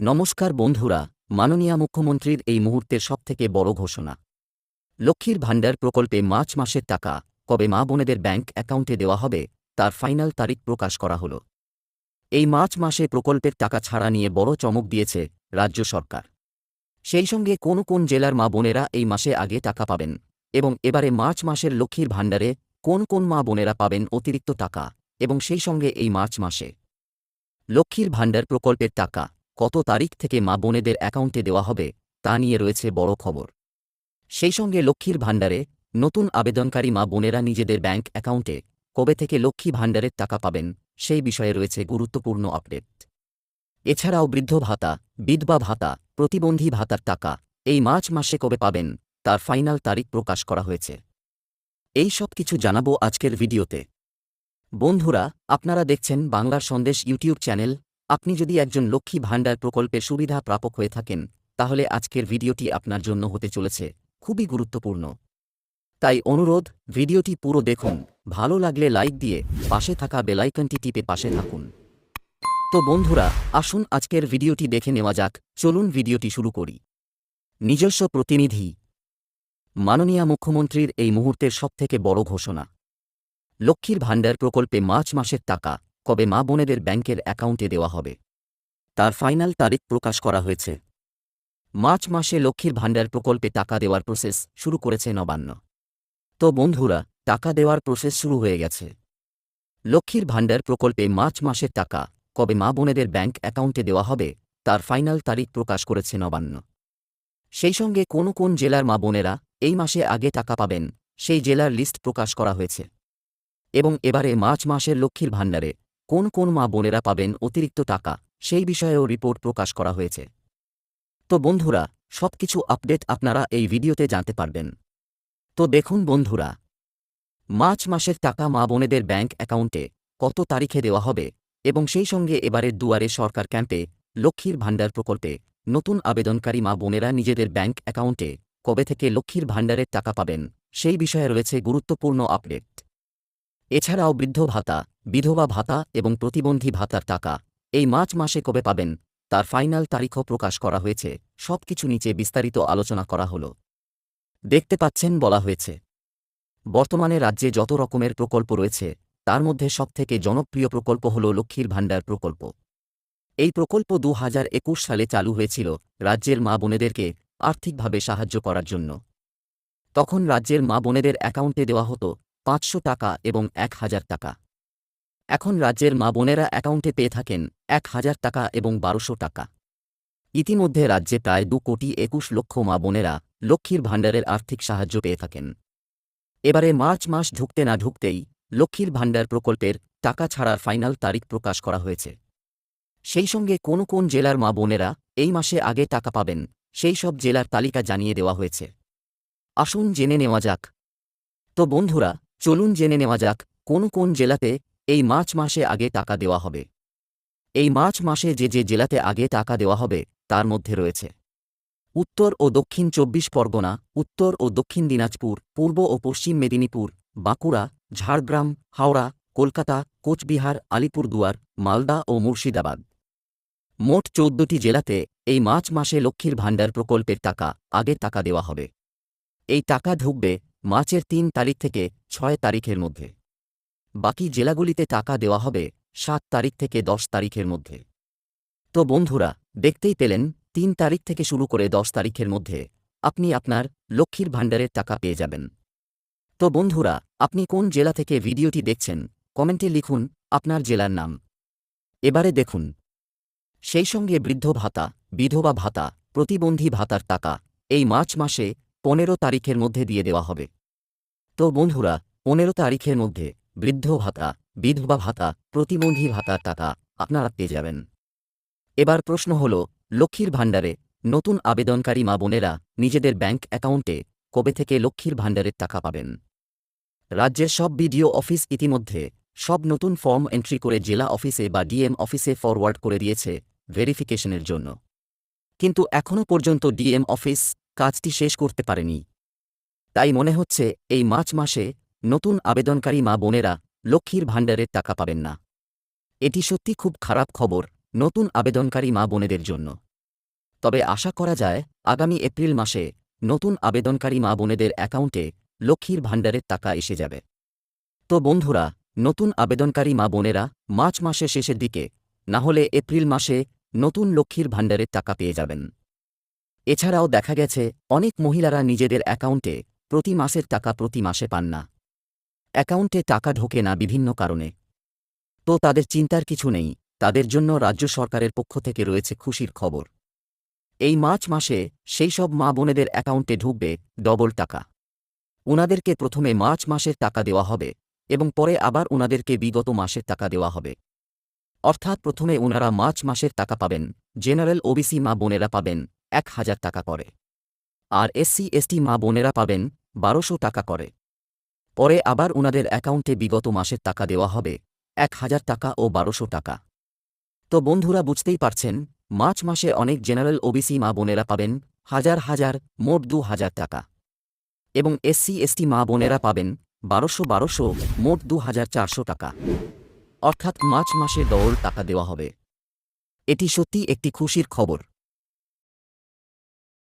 নমস্কার বন্ধুরা, মাননীয় মুখ্যমন্ত্রীর এই মুহূর্তের সবথেকে বড় ঘোষণা। লক্ষ্মীর ভাণ্ডার প্রকল্পে মার্চ মাসের টাকা কবে মা বোনেদের ব্যাংক অ্যাকাউন্টে দেওয়া হবে, তার ফাইনাল তারিখ প্রকাশ করা হল। এই মার্চ মাসে প্রকল্পের টাকা ছাড়া নিয়ে বড় চমক দিয়েছে রাজ্য সরকার। সেই সঙ্গে কোন কোন জেলার মা বোনেরা এই মাসে আগে টাকা পাবেন এবং এবারে মার্চ মাসের লক্ষ্মীর ভাণ্ডারে কোন কোন মা বোনেরা পাবেন অতিরিক্ত টাকা এবং সেই সঙ্গে এই মার্চ মাসে। লক্ষ্মীর ভাণ্ডার প্রকল্পের টাকা কত তারিখ থেকে মা বোনেদের অ্যাকাউন্টে দেওয়া হবে, তা নিয়ে রয়েছে বড় খবর। সেই সঙ্গে লক্ষ্মীর ভাণ্ডারে নতুন আবেদনকারী মা বোনেরা নিজেদের ব্যাংক অ্যাকাউন্টে কবে থেকে লক্ষ্মী ভাণ্ডারের টাকা পাবেন, সেই বিষয়ে রয়েছে গুরুত্বপূর্ণ আপডেট। এছাড়াও বৃদ্ধ ভাতা, বিধবা ভাতা, প্রতিবন্ধী ভাতার টাকা, এই মার্চ মাসে কবে পাবেন, তার ফাইনাল তারিখ প্রকাশ করা হয়েছে। এই সব কিছু জানাব আজকের ভিডিওতে। বন্ধুরা, আপনারা দেখছেন বাংলার সন্দেশ ইউটিউব চ্যানেল আপনি যদি একজন লক্ষ্মী ভাণ্ডার প্রকল্পের সুবিধা প্রাপক হয়ে থাকেন, তাহলে আজকের ভিডিওটি আপনার জন্য হতে চলেছে, খুবই গুরুত্বপূর্ণ। তাই অনুরোধ, ভিডিওটি পুরো দেখুন, ভালো লাগলে লাইক দিয়ে পাশে থাকা বেলাইকনটি টিপে পাশে থাকুন। তো বন্ধুরা, আসুন আজকের ভিডিওটি দেখে নেওয়া যাক, চলুন ভিডিওটি শুরু করি। নিজস্ব প্রতিনিধি। মাননীয় মুখ্যমন্ত্রীর এই মুহূর্তের সবথেকে বড় ঘোষণা। লক্ষ্মীর ভাণ্ডার প্রকল্পে মার্চ মাসের টাকা। কবে মা বোনেদের ব্যাংকের অ্যাকাউন্টে দেওয়া হবে। তার ফাইনাল তারিখ প্রকাশ করা হয়েছে। মার্চ মাসে লক্ষ্মীর ভাণ্ডার প্রকল্পে টাকা দেওয়ার প্রসেস শুরু করেছে নবান্ন। তো বন্ধুরা, টাকা দেওয়ার প্রসেস শুরু হয়ে গেছে। লক্ষ্মীর ভাণ্ডার প্রকল্পে মার্চ মাসের টাকা কবে মা বোনেদের ব্যাংক অ্যাকাউন্টে দেওয়া হবে, তার ফাইনাল তারিখ প্রকাশ করেছে নবান্ন। সেই সঙ্গে কোন কোন জেলার মা বোনেরা এই মাসে আগে টাকা পাবেন, সেই জেলার লিস্ট প্রকাশ করা হয়েছে। এবং এবারে মার্চ মাসের লক্ষ্মীর ভাণ্ডারে কোন কোন মা বোনেরা পাবেন অতিরিক্ত টাকা, সেই বিষয়েও রিপোর্ট প্রকাশ করা হয়েছে। তো বন্ধুরা, সবকিছু আপডেট আপনারা এই ভিডিওতে জানতে পারবেন। তো দেখুন বন্ধুরা, মার্চ মাসের টাকা মা বোনেদের ব্যাংক অ্যাকাউন্টে কত তারিখে দেওয়া হবে এবং সেই সঙ্গে এবারের দুয়ারে সরকার ক্যাম্পে লক্ষ্মীর ভাণ্ডার প্রকল্পে নতুন আবেদনকারী মা বোনেরা নিজেদের ব্যাংক অ্যাকাউন্টে কবে থেকে লক্ষ্মীর ভাণ্ডারের টাকা পাবেন, সেই বিষয়ে রয়েছে গুরুত্বপূর্ণ আপডেট। এছাড়াও বৃদ্ধ ভাতা বিধবা ভাতা এবং প্রতিবন্ধী ভাতার টাকা। এই মার্চ মাসে কবে পাবেন? তার ফাইনাল তারিখও প্রকাশ করা হয়েছে। সবকিছু নিচে বিস্তারিত আলোচনা করা হল। দেখতে পাচ্ছেন বলা হয়েছে। বর্তমানে রাজ্যে যত রকমের প্রকল্প রয়েছে, তার মধ্যে সবথেকে জনপ্রিয় প্রকল্প হল লক্ষ্মীর ভাণ্ডার প্রকল্প। এই প্রকল্প দু হাজার একুশ সালে চালু হয়েছিল রাজ্যের মা বোনেদেরকে আর্থিকভাবে সাহায্য করার জন্য। তখন রাজ্যের মা বোনেদের অ্যাকাউন্টে দেওয়া হতো পাঁচশো টাকা এবং এক হাজার টাকা। এখন রাজ্যের মা বোনেরা অ্যাকাউন্টে পেয়ে থাকেন এক হাজার টাকা এবং বারোশো টাকা। ইতিমধ্যে রাজ্যে প্রায় দু কোটি একুশ লক্ষ মা বোনেরা লক্ষ্মীর ভাণ্ডারের আর্থিক সাহায্য পেয়ে থাকেন। এবারে মার্চ মাস ঢুকতে না ঢুকতেই লক্ষ্মীর ভাণ্ডার প্রকল্পের টাকা ছাড়ার ফাইনাল তারিখ প্রকাশ করা হয়েছে। সেই সঙ্গে কোন কোন জেলার মা বোনেরা এই মাসে আগে টাকা পাবেন, সেই সব জেলার তালিকা জানিয়ে দেওয়া হয়েছে। আসুন জেনে নেওয়া যাক। তো বন্ধুরা, চলুন জেনে নেওয়া যাক কোন কোন জেলাতে এই মার্চ মাসে আগে টাকা দেওয়া হবে। এই মার্চ মাসে যে যে জেলাতে আগে টাকা দেওয়া হবে, তার মধ্যে রয়েছে। উত্তর ও দক্ষিণ চব্বিশ পরগনা, উত্তর ও দক্ষিণ দিনাজপুর, পূর্ব ও পশ্চিম মেদিনীপুর, বাঁকুড়া, ঝাড়গ্রাম, হাওড়া, কলকাতা, কোচবিহার, আলিপুরদুয়ার, মালদা ও মুর্শিদাবাদ। মোট চৌদ্দটি জেলাতে এই মার্চ মাসে লক্ষ্মীর ভাণ্ডার প্রকল্পের টাকা, আগে টাকা দেওয়া হবে। এই টাকা ঢুকবে মার্চের তিন তারিখ থেকে ছয় তারিখের মধ্যে। বাকি জেলাগুলিতে টাকা দেওয়া হবে সাত তারিখ থেকে দশ তারিখের মধ্যে। তো বন্ধুরা, দেখতেই পেলেন, তিন তারিখ থেকে শুরু করে দশ তারিখের মধ্যে আপনি আপনার লক্ষ্মীর ভাণ্ডারের টাকা পেয়ে যাবেন। তো বন্ধুরা, আপনি কোন জেলা থেকে ভিডিওটি দেখছেন, কমেন্টে লিখুন আপনার জেলার নাম। এবারে দেখুন, সেই সঙ্গে বৃদ্ধ ভাতা, বিধবা ভাতা, প্রতিবন্ধী ভাতার টাকা এই মার্চ মাসে পনেরো তারিখের মধ্যে দিয়ে দেওয়া হবে। তো বন্ধুরা, পনেরো তারিখের মধ্যে বৃদ্ধ ভাতা, বিধবা ভাতা, প্রতিবন্ধী ভাতার টাকা আপনারা পেয়ে যাবেন। এবার প্রশ্ন হল, লক্ষ্মীর ভাণ্ডারে নতুন আবেদনকারী মা বোনেরা নিজেদের ব্যাংক অ্যাকাউন্টে কবে থেকে লক্ষ্মীর ভাণ্ডারের টাকা পাবেন? রাজ্যের সব বিডিও অফিস ইতিমধ্যে সব নতুন ফর্ম এন্ট্রি করে জেলা অফিসে বা ডিএম অফিসে ফরওয়ার্ড করে দিয়েছে ভেরিফিকেশনের জন্য। কিন্তু এখনও পর্যন্ত ডিএম অফিস কাজটি শেষ করতে পারেনি। তাই মনে হচ্ছে এই মার্চ মাসে নতুন আবেদনকারী মা বোনেরা লক্ষ্মীর ভাণ্ডারের টাকা পাবেন না। এটি সত্যি খুব খারাপ খবর নতুন আবেদনকারী মা বোনেদের জন্য। তবে আশা করা যায়, আগামী এপ্রিল মাসে নতুন আবেদনকারী মা বোনেদের অ্যাকাউন্টে লক্ষ্মীর ভাণ্ডারের টাকা এসে যাবে। তো বন্ধুরা, নতুন আবেদনকারী মা বোনেরা মার্চ মাসের শেষের দিকে, না হলে এপ্রিল মাসে নতুন লক্ষ্মীর ভাণ্ডারের টাকা পেয়ে যাবেন। এছাড়াও দেখা গেছে, অনেক মহিলারা নিজেদের অ্যাকাউন্টে প্রতি মাসের টাকা প্রতি মাসে পান না। অ্যাকাউন্টে টাকা ঢোকে না বিভিন্ন কারণে। তো তাদের চিন্তার কিছু নেই, তাদের জন্য রাজ্য সরকারের পক্ষ থেকে রয়েছে খুশির খবর। এই মার্চ মাসে সেই সব মা বোনেদের অ্যাকাউন্টে ঢুকবে ডবল টাকা। উনাদেরকে প্রথমে মার্চ মাসের টাকা দেওয়া হবে এবং পরে আবার উনাদেরকে বিগত মাসের টাকা দেওয়া হবে। অর্থাৎ প্রথমে উনারা মার্চ মাসের টাকা পাবেন, জেনারেল ওবিসি মা বোনেরা পাবেন এক হাজার টাকা করে। আর এসসি, এসটি মা বোনেরা পাবেন বারোশো টাকা করে। পরে আবার উনাদের অ্যাকাউন্টে বিগত মাসের টাকা দেওয়া হবে, এক হাজার টাকা ও বারোশো টাকা। তো বন্ধুরা বুঝতেই পারছেন, মার্চ মাসে অনেক জেনারেল ওবিসি মা বোনেরা পাবেন হাজার হাজার, মোট দু হাজার টাকা। এবং এসসি, এসটি মা বোনেরা পাবেন বারোশো বারোশো, মোট দু হাজার চারশো টাকা। অর্থাৎ মার্চ মাসে ডবল টাকা দেওয়া হবে। এটি সত্যি একটি খুশির খবর।